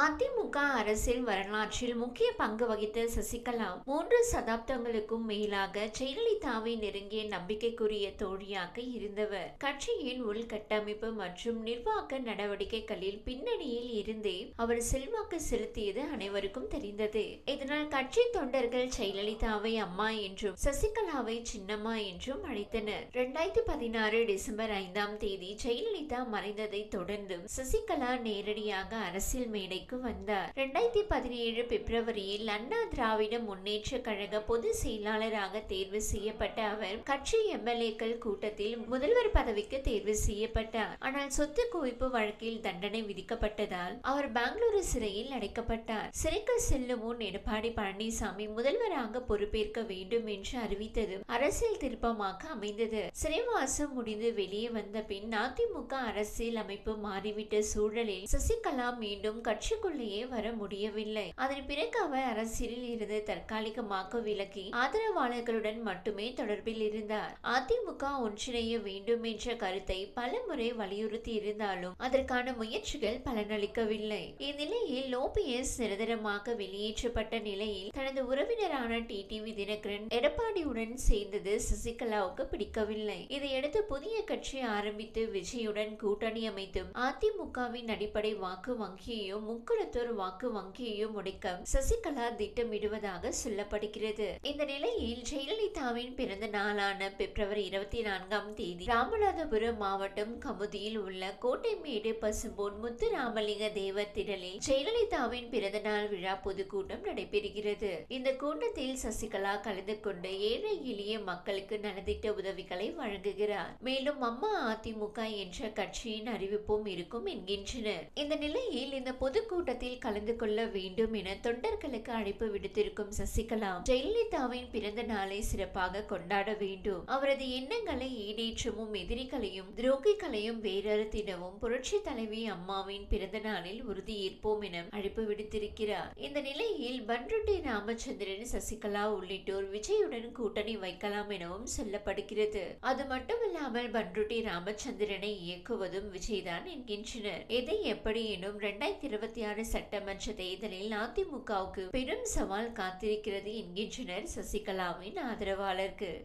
அதிமுக அரசின் வரலாற்றில் முக்கிய பங்கு வகித்த சசிகலா மூன்று சதாப்தங்களுக்கும் மேலாக ஜெயலலிதாவை நெருங்கிய நம்பிக்கைக்குரிய தோழியாக இருந்தவர். கட்சியின் உள்கட்டமைப்பு மற்றும் நிர்வாக நடவடிக்கைகளில் பின்னணியில் இருந்தே அவர் செல்வாக்கு செலுத்தியது அனைவருக்கும் தெரிந்தது. இதனால் கட்சி தொண்டர்கள் ஜெயலலிதாவை அம்மா என்றும் சசிகலாவை சின்னம்மா என்றும் அழைத்தனர். இரண்டாயிரத்தி பதினாறு டிசம்பர் ஐந்தாம் தேதி ஜெயலலிதா மறைந்ததை தொடர்ந்தும் சசிகலா நேரடியாக அரசியல் மேடை மேடைக்கு வந்தார் ரெண்டாயிரத்தி பதினேழு பிப்ரவரியில் அண்ணா திராவிட முன்னேற்ற கழக பொதுச் செயலாளராக தேர்வு செய்யப்பட்ட அவர் கட்சி எம்எல்ஏக்கள் கூட்டத்தில் முதல்வர் பதவிக்கு தேர்வு செய்யப்பட்டார். ஆனால் சொத்து குவிப்பு வழக்கில் தண்டனை விதிக்கப்பட்டதால் அவர் பெங்களூரு சிறையில் அடைக்கப்பட்டார். சிறைக்கு செல்லும் முன் எடப்பாடி பழனிசாமி முதல்வராக பொறுப்பேற்க வேண்டும் என்று அறிவித்ததும் அரசியல் திருப்பமாக அமைந்தது. சிறைவாசம் முடிந்து வெளியே வந்த பின் அதிமுக அரசியல் அமைப்பு மாறிவிட்ட சூழலில் சசிகலா மீண்டும் கட்சி கட்சிக்குள்ளேயே வர முடியவில்லை. அதன் பிறகு அவர் அரசியலில் இருந்து தற்காலிகமாக விலகி ஆதரவாளர்களுடன் மட்டுமே தொடர்பில் இருந்தார். அதிமுக ஒன்றிணைய வேண்டும் என்ற கருத்தை பல முறை வலியுறுத்தி இருந்தாலும் அதற்கான முயற்சிகள் பலனளிக்கவில்லை. இந்நிலையில் ஓபிஎஸ் நிரந்தரமாக வெளியேற்றப்பட்ட நிலையில் தனது உறவினரான டி டிவி தினகரன் எடப்பாடியுடன் சேர்ந்தது சசிகலாவுக்கு பிடிக்கவில்லை. இதையடுத்து புதிய கட்சி ஆரம்பித்து விஜயுடன் கூட்டணி அமைத்தும் அதிமுகவின் அடிப்படை வாக்கு வங்கியையும் முக்குளத்தூர் வாக்கு வங்கியையும் முடிக்க சசிகலா திட்டமிடுவதாக சொல்லப்படுகிறது. இந்த நிலையில் ஜெயலலிதாவின் பிறந்த நாளான பிப்ரவரி இருபத்தி நான்காம் தேதி ராமநாதபுரம் மாவட்டம் கமுதியில் உள்ள கோட்டைமேடு பசும்பொன் முத்துராமலிங்க தேவர் திடலில் ஜெயலலிதாவின் பிறந்த நாள் விழா பொதுக்கூட்டம் நடைபெறுகிறது. இந்த கூட்டத்தில் சசிகலா கலந்து கொண்டு ஏழை எளிய மக்களுக்கு நலத்திட்ட உதவிகளை வழங்குகிறார். மேலும் அம்மா அதிமுக என்ற கட்சியின் அறிவிப்பும் இருக்கும் என்கின்றனர். இந்த நிலையில் இந்த கூட்டத்தில் கலந்து கொள்ள வேண்டும் என தொண்டர்களுக்கு அழைப்பு விடுத்திருக்கும் சசிகலா ஜெயலலிதாவின் பிறந்த நாளை சிறப்பாக கொண்டாட வேண்டும். அவரது எண்ணங்களை ஈடேற்றமும் எதிரிகளையும் துரோகிகளையும் வேறறுத்திடவும் புரட்சி தலைவி அம்மாவின் பிறந்த நாளில் உறுதியேற்போம் என அழைப்பு விடுத்திருக்கிறார். இந்த நிலையில் பன்ருட்டி ராமச்சந்திரன் சசிகலா உள்ளிட்டோர் விஜயுடன் கூட்டணி வைக்கலாம் எனவும் சொல்லப்படுகிறது. அது மட்டுமில்லாமல் பன்ருட்டி ராமச்சந்திரனை இயக்குவதும் விஜய்தான் என்கின்றனர். எதை எப்படி எனும் இரண்டாயிரத்தி இருபத்தி ஆறு சட்டமன்ற தேர்தலில் அதிமுகவுக்கு பெரும் சவால் காத்திருக்கிறது என்கின்றனர் சசிகலாவின் ஆதரவாளர்கள்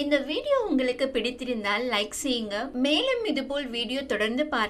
இந்த வீடியோ உங்களுக்கு பிடித்திருந்தால் லைக் செய்யுங்க. மேலும் இதுபோல் வீடியோ தொடர்ந்து பார்க்க